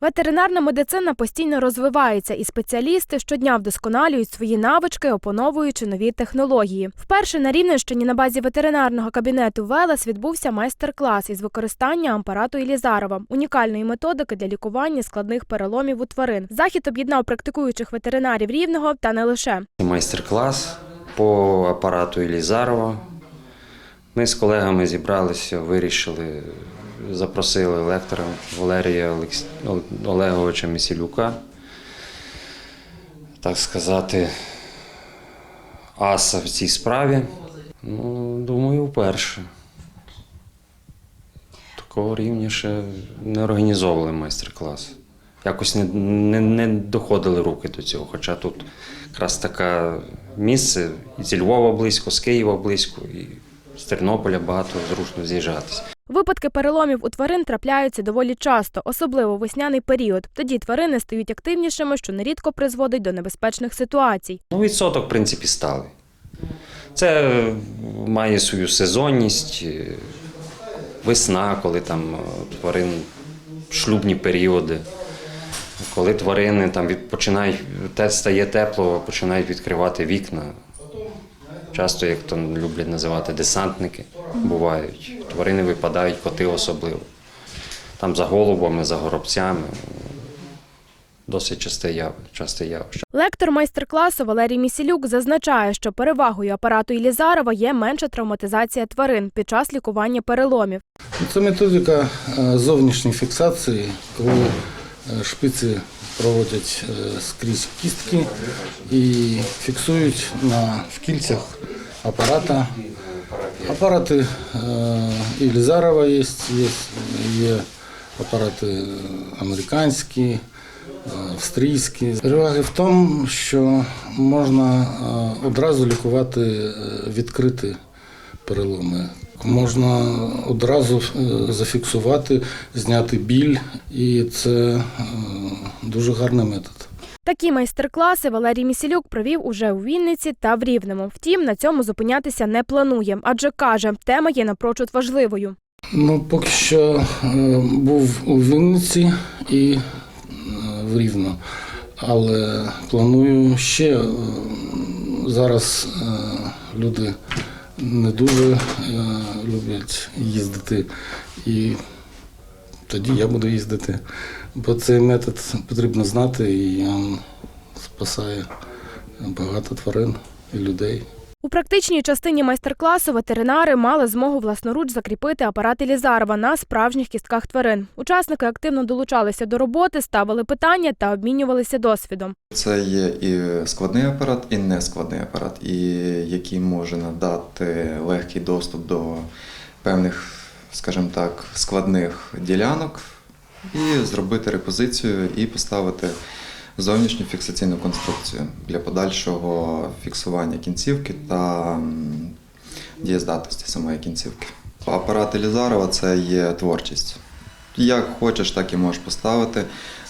Ветеринарна медицина постійно розвивається, і спеціалісти щодня вдосконалюють свої навички, опановуючи нові технології. Вперше на Рівненщині на базі ветеринарного кабінету Велес відбувся майстер-клас із використання апарату Ілізарова, унікальної методики для лікування складних переломів у тварин. Захід об'єднав практикуючих ветеринарів рівного та не лише. Майстер-клас по апарату Ілізарова. Ми з колегами зібралися, вирішили, запросили лектора Валерія Олекс... Олеговича Місілюка, так сказати, аса в цій справі. Ну, думаю, вперше. Такого рівня ще не організовували майстер-клас. Якось не, не, не доходили руки до цього. Хоча тут якраз таке місце зі Львова близько, з Києва близько, і з Тернополя багато зручно з'їжджатися. Випадки переломів у тварин трапляються доволі часто, особливо в весняний період. Тоді тварини стають активнішими, що нерідко призводить до небезпечних ситуацій. Ну, відсоток, в принципі, сталий. Це е, має свою сезонність, е, весна, коли там е, тварин шлюбні періоди. Коли тварини там від, починають, те стає тепло, починають відкривати вікна. Часто, як то люблять називати десантники, бувають. Тварини випадають, коти особливо. Там за голубами, за горобцями. Досить часте яв- часте явище. Лектор майстер-класу Валерій Місілюк зазначає, що перевагою апарату Ілізарова є менша травматизація тварин під час лікування переломів. Це методика е, зовнішньої фіксації, коли е, шпиці проводять е, скрізь кістки і фіксують на в кільцях апарата. Апарати е, і Лізарова є, є, є апарати американські, е, австрійські. Переваги в тому, що можна одразу лікувати відкриті переломи. Можна одразу е, зафіксувати, зняти біль, і це е, дуже гарний метод. Такі майстер-класи Валерій Місілюк провів уже у Вінниці та в Рівному. Втім, на цьому зупинятися не планує, адже каже, тема є напрочуд важливою. Ну, поки що е, був у Вінниці і в Рівно, але планую ще. Зараз люди не дуже е, люблять їздити, і тоді я буду їздити. Бо цей метод потрібно знати, і він спасає багато тварин і людей. У практичній частині майстер-класу ветеринари мали змогу власноруч закріпити апарат Ілізарова на справжніх кістках тварин. Учасники активно долучалися до роботи, ставили питання та обмінювалися досвідом. Це є і складний апарат, і нескладний апарат, і який може надати легкий доступ до певних, скажімо так, складних ділянок, і зробити репозицію і поставити зовнішню фіксаційну конструкцію для подальшого фіксування кінцівки та дієздатності самої кінцівки. Апарат Елізарова це є творчість. Як хочеш, так і можеш поставити,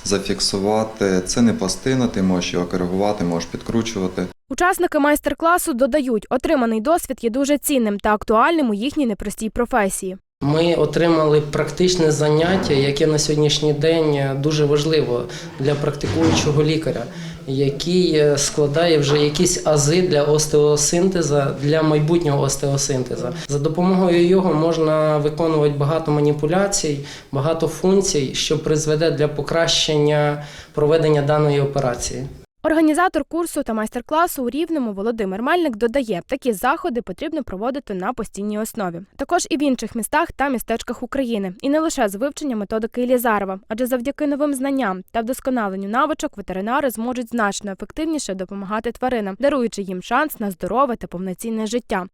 зафіксувати. Це не пластина, ти можеш його коригувати, можеш підкручувати. Учасники майстер-класу додають, отриманий досвід є дуже цінним та актуальним у їхній непростій професії. Ми отримали практичне заняття, яке на сьогоднішній день дуже важливо для практикуючого лікаря, який складає вже якісь ази для остеосинтезу, для майбутнього остеосинтезу. За допомогою його можна виконувати багато маніпуляцій, багато функцій, що призведе для покращення проведення даної операції. Організатор курсу та майстер-класу у Рівному Володимир Мельник додає, такі заходи потрібно проводити на постійній основі. Також і в інших містах та містечках України, і не лише з вивчення методики Ілізарова, адже завдяки новим знанням та вдосконаленню навичок ветеринари зможуть значно ефективніше допомагати тваринам, даруючи їм шанс на здорове та повноцінне життя.